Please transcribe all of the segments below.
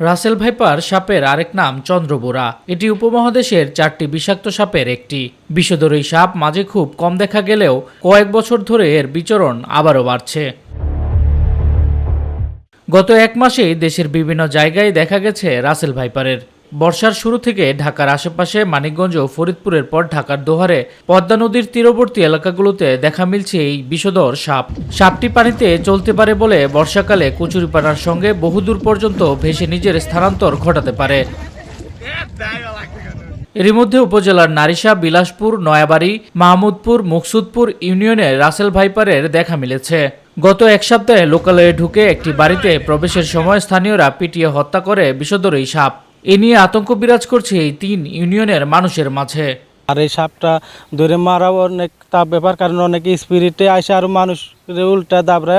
Russell viper সাপের আরেক নাম চন্দ্রবোরা। এটি উপমহাদেশের চারটি বিষাক্ত সাপের একটি। বিষধর এই সাপ মাঝে খুব কম দেখা গেলেও কয়েক বছর ধরে এর বিচরণ আবারও বাড়ছে। গত এক মাসেই দেশের বিভিন্ন জায়গায় দেখা গেছে রাসেল ভাইপারের। বর্ষার শুরু থেকে ঢাকার আশেপাশে মানিকগঞ্জ ও ফরিদপুরের পর ঢাকার দোহারে পদ্মা নদীর তীরবর্তী এলাকাগুলোতে দেখা মিলছে এই বিষধর সাপ। সাপটি পানিতে চলতে পারে বলে বর্ষাকালে কচুরিপানার সঙ্গে বহুদূর পর্যন্ত ভেসে নিজের স্থানান্তর ঘটাতে পারে। এরই মধ্যে উপজেলার নারিশা, বিলাসপুর, নয়াবাড়ি, মাহমুদপুর, মুকসুদপুর ইউনিয়নে রাসেল ভাইপারের দেখা মিলেছে। গত এক সপ্তাহে লোকালয়ে ঢুকে একটি বাড়িতে প্রবেশের সময় স্থানীয়রা পিটিয়ে হত্যা করে বিষধর এই সাপ। এ নিয়ে আতঙ্ক বিরাজ করছে এই তিন ইউনিয়নের মানুষের মাঝে। আর এই সাপটা ধরে মারা অনেক তাপ ব্যাপার কারণ অনেকে স্পিরিটে আসে আর মানুষ উল্টা দাবরা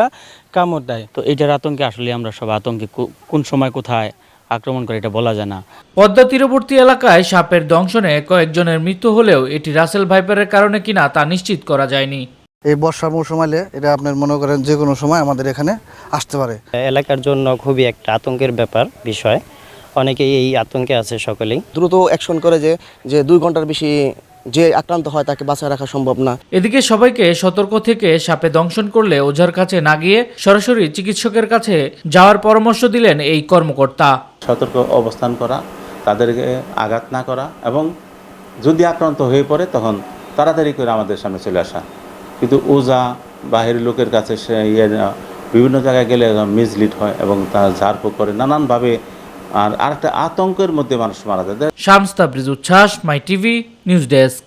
কামড় দেয়। তো এটার আতঙ্কে আসলে আমরা সব আতঙ্কে কোন সময় কোথায় আক্রমণ করে এটা বলা যায় না। পদ্মা তীরবর্তী এলাকায় সাপের দংশনে কয়েকজনের মৃত্যু হলেও এটি রাসেল ভাইপারের কারণে কিনা তা নিশ্চিত করা যায়নি। এই বর্ষা মৌসুম এলে এটা আপনার মনে করেন যে কোনো সময় আমাদের এখানে আসতে পারে। এলাকার জন্য খুবই একটা আতঙ্কের ব্যাপার বিষয়। অনেকেই এই আতঙ্কে আছে সকলেই। দ্রুত অ্যাকশন করে যে যে দুই ঘণ্টার বেশি যে আক্রান্ত হয় তাকে বাঁচায় রাখা সম্ভব না। এদিকে সবাইকে সতর্ক থেকে সাপে দংশন করলে ওঝার কাছে না গিয়ে সরাসরি চিকিৎসকের কাছে যাওয়ার পরামর্শ দিলেন এই কর্মকর্তা। সতর্ক অবস্থান করা তাদেরকে আঘাত না করা এবং যদি আক্রান্ত হয়ে পড়ে তখন তাড়াতাড়ি করে আমাদের সামনে চলে আসা। কিন্তু ওজা বাহির লোকের কাছে সে ইয়ে বিভিন্ন জায়গায় গেলে মিসলিড হয় এবং তা ঝাড়ফুঁক করে। নানানভাবে আর আরেকটা আতঙ্কের মধ্যে মানুষ মারা যায়। শামস তাবরিজ উচ্ছ্বাস মাই টিভি নিউজ ডেস্ক।